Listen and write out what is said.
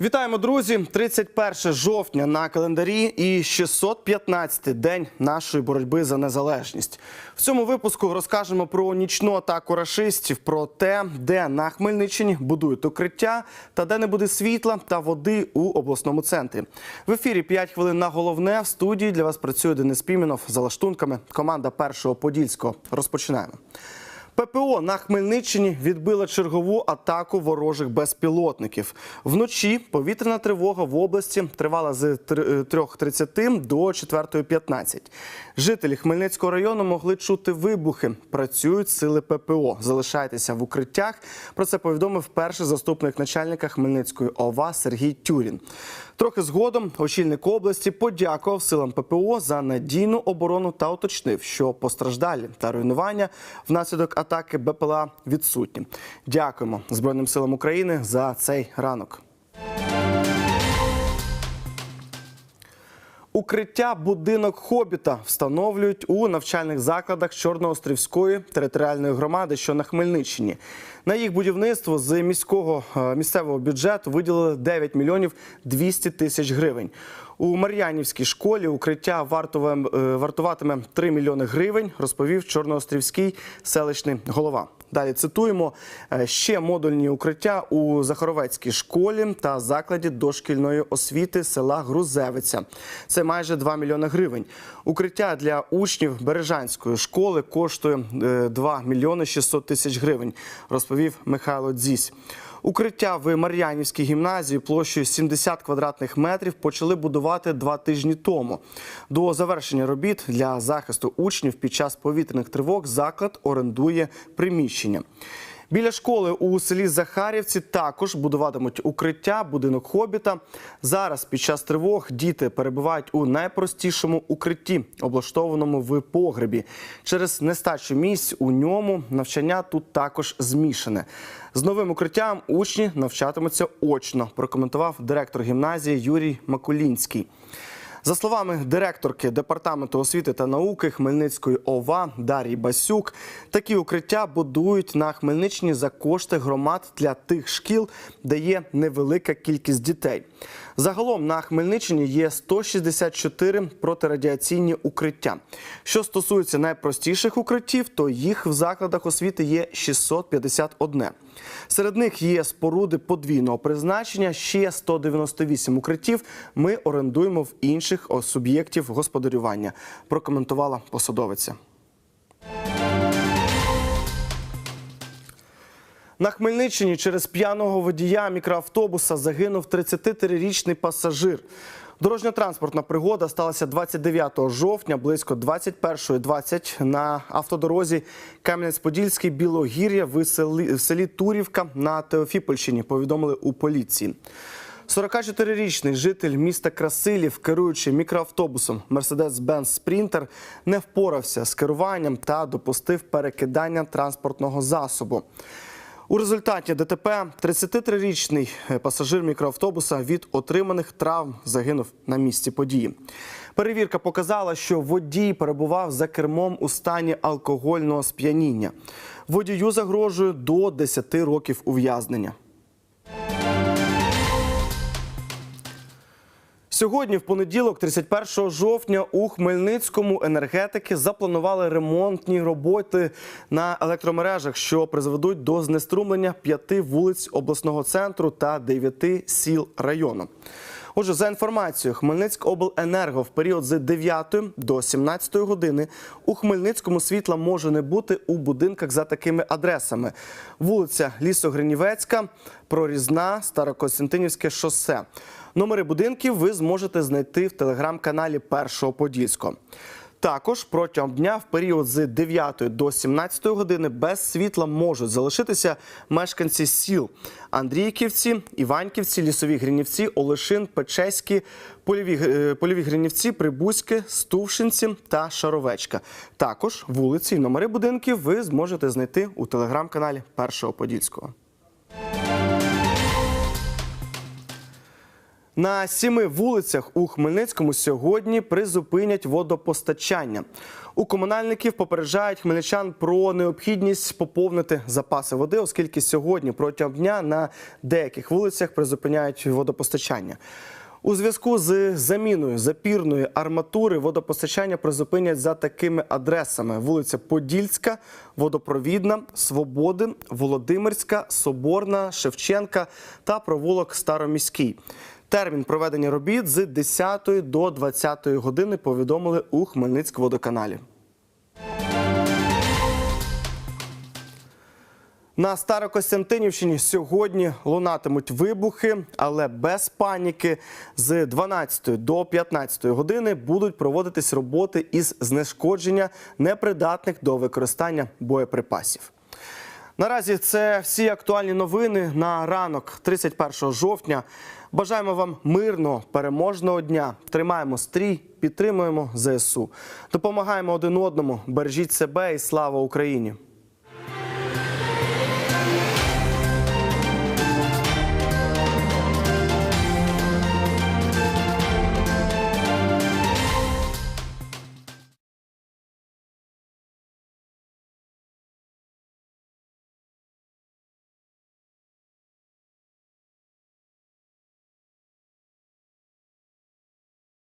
Вітаємо, друзі! 31 жовтня на календарі і 615-й день нашої боротьби за незалежність. В цьому випуску розкажемо про нічну атаку рашистів, про те, де на Хмельниччині будують укриття та де не буде світла та води у обласному центрі. В ефірі 5 хвилин на головне. В студії для вас працює Денис Піменов за лаштунками. Команда першого подільського. Розпочинаємо. ППО на Хмельниччині відбила чергову атаку ворожих безпілотників. Вночі повітряна тривога в області тривала з три- е, 3.30 до 4.15. Жителі Хмельницького району могли чути вибухи. Працюють сили ППО. Залишайтеся в укриттях. Про це повідомив перший заступник начальника Хмельницької ОВА Сергій Тюрін. Трохи згодом очільник області подякував силам ППО за надійну оборону та уточнив, що постраждалі та руйнування внаслідок атаки БПЛА відсутні. Дякуємо Збройним силам України за цей ранок. Укриття будинок Хобіта встановлюють у навчальних закладах Чорноострівської територіальної громади, що на Хмельниччині. На їх будівництво з міського е, місцевого бюджету виділили 9 мільйонів 200 тисяч гривень. У Мар'янівській школі укриття е, вартуватиме 3 мільйони гривень, розповів Чорноострівський селищний голова. Далі цитуємо Е, ще модульні укриття у Захаровецькій школі та закладі дошкільної освіти села Грузевиця. Це майже 2 мільйони гривень. Укриття для учнів Бережанської школи коштує е, 2 мільйони 600 тисяч гривень, розповів Михайло Дзісь. Укриття в Мар'янівській гімназії площею 70 квадратних метрів почали будувати два тижні тому. До завершення робіт для захисту учнів під час повітряних тривог заклад орендує приміщення. Біля школи у селі Захарівці також будуватимуть укриття, будинок хобіта. Зараз під час тривог діти перебувають у найпростішому укритті, облаштованому в погребі. Через нестачу місць у ньому навчання тут також змішане. З новим укриттям учні навчатимуться очно. Прокоментував директор гімназії Юрій Макулінський. За словами директорки департаменту освіти та науки Хмельницької ОВА Дар'ї Басюк, такі укриття будують на Хмельниччині за кошти громад для тих шкіл, де є невелика кількість дітей. Загалом на Хмельниччині є 164 протирадіаційні укриття. Що стосується найпростіших укриттів, то їх в закладах освіти є 651. Серед них є споруди подвійного призначення. Ще 198 укриттів ми орендуємо в інших о, суб'єктів господарювання. Прокоментувала посадовиця. На Хмельниччині через п'яного водія мікроавтобуса загинув 33-річний пасажир. Дорожньо-транспортна пригода сталася 29 жовтня близько 21.20 на автодорозі Кам'янець-Подільський Білогір'я в селі Турівка на Теофіпольщині. Повідомили у поліції. 44-річний житель міста Красилів, керуючи мікроавтобусом Mercedes-Benz Sprinter, не впорався з керуванням та допустив перекидання транспортного засобу. У результаті ДТП 33-річний пасажир мікроавтобуса від отриманих травм загинув на місці події. Перевірка показала, що водій перебував за кермом у стані алкогольного сп'яніння. Водію загрожує до 10 років ув'язнення. Сьогодні, в понеділок, 31 жовтня, у Хмельницькому енергетики запланували ремонтні роботи на електромережах, що призведуть до знеструмлення п'яти вулиць обласного центру та дев'яти сіл району. Отже, за інформацією Хмельницькобленерго в період з 9 до 17 години у Хмельницькому світла може не бути у будинках за такими адресами: вулиця Лісогринівецька, Прорізна, Старокостянтинівське шосе. Номери будинків ви зможете знайти в телеграм-каналі Першого Подільського. Також протягом дня в період з 9 до 17 години без світла можуть залишитися мешканці сіл Андрійківці, Іваньківці, Лісові Гринівці, Олешин, Печеські, Польові, е, Польові Гринівці, Прибузьке, Стувшинці та Шаровечка. Також вулиці і номери будинків ви зможете знайти у телеграм-каналі Першого Подільського. На сіми вулицях у Хмельницькому сьогодні призупинять водопостачання. У комунальників попереджають хмельничан про необхідність поповнити запаси води, оскільки сьогодні протягом дня на деяких вулицях призупиняють водопостачання. У зв'язку з заміною запірної арматури водопостачання призупинять за такими адресами: вулиця Подільська, Водопровідна, Свободи, Володимирська, Соборна, Шевченка та провулок Староміський. Термін проведення робіт з 10 до 20 години повідомили у Хмельницькводоканалі. На Старокостянтинівщині сьогодні лунатимуть вибухи, але без паніки. З 12 до 15 години будуть проводитись роботи із знешкодження непридатних до використання боєприпасів. Наразі це всі актуальні новини на ранок 31 жовтня. Бажаємо вам мирного, переможного дня. Тримаємо стрій, підтримуємо ЗСУ. Допомагаємо один одному. Бережіть себе і слава Україні!